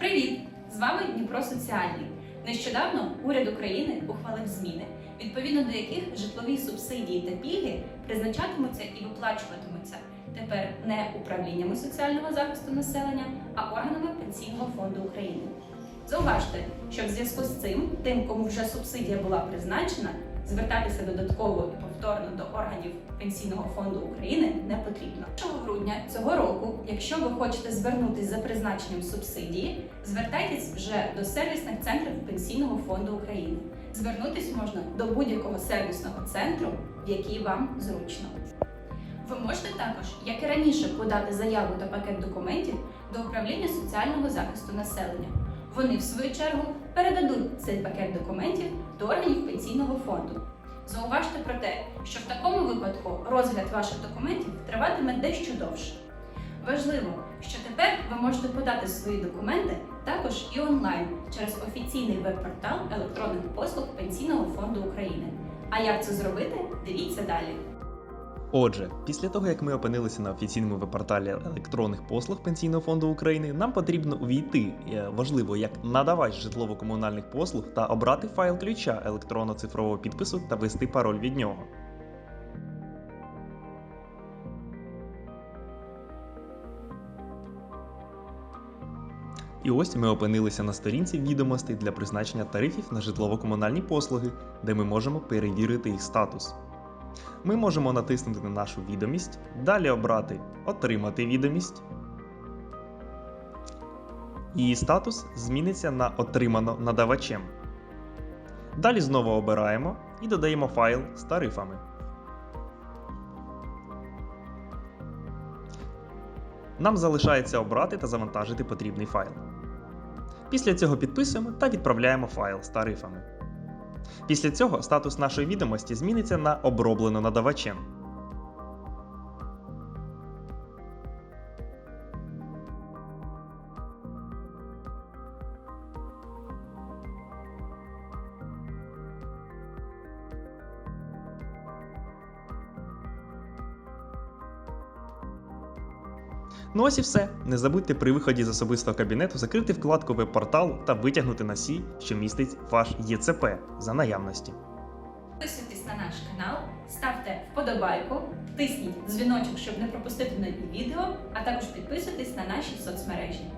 Привіт! З вами Дніпро Соціальний. Нещодавно уряд України ухвалив зміни, відповідно до яких житлові субсидії та пільги призначатимуться і виплачуватимуться тепер не управліннями соціального захисту населення, а органами Пенсійного фонду України. Зауважте, що в зв'язку з цим тим, кому вже субсидія була призначена, звертатися додатково і повторно до органів Пенсійного фонду України не потрібно. 1 грудня цього року, якщо ви хочете звернутися за призначенням субсидії, звертайтесь вже до сервісних центрів Пенсійного фонду України. Звернутись можна до будь-якого сервісного центру, в який вам зручно. Ви можете також, як і раніше, подати заяву та пакет документів до управління соціального захисту населення. Вони, в свою чергу, передадуть цей пакет документів до органів пенсійного фонду. Зауважте про те, випадку розгляд ваших документів триватиме дещо довше. Важливо, що тепер ви можете подати свої документи також і онлайн через офіційний веб-портал електронних послуг Пенсійного фонду України. А як це зробити, дивіться далі. Отже, після того як ми опинилися на офіційному веб-порталі електронних послуг Пенсійного фонду України, нам потрібно увійти, е, важливо, як надавач житлово-комунальних послуг та обрати файл ключа електронно-цифрового підпису та ввести пароль від нього. І ось ми опинилися на сторінці відомостей для призначення тарифів на житлово-комунальні послуги, де ми можемо перевірити їх статус. Ми можемо натиснути на нашу відомість, далі обрати Отримати відомість. Її статус зміниться на Отримано надавачем. Далі знову обираємо і додаємо файл з тарифами. Нам залишається обрати та завантажити потрібний файл. Після цього підписуємо та відправляємо файл з тарифами. Після цього статус нашої відомості зміниться на оброблено надавачем. Ну ось і все. Не забудьте при виході з особистого кабінету закрити вкладку веб-порталу та витягнути носій, що містить ваш ЄЦП за наявності. Підписуйтесь на наш канал, ставте вподобайку, тисніть дзвіночок, щоб не пропустити нові відео, а також підписуйтесь на наші соцмережі.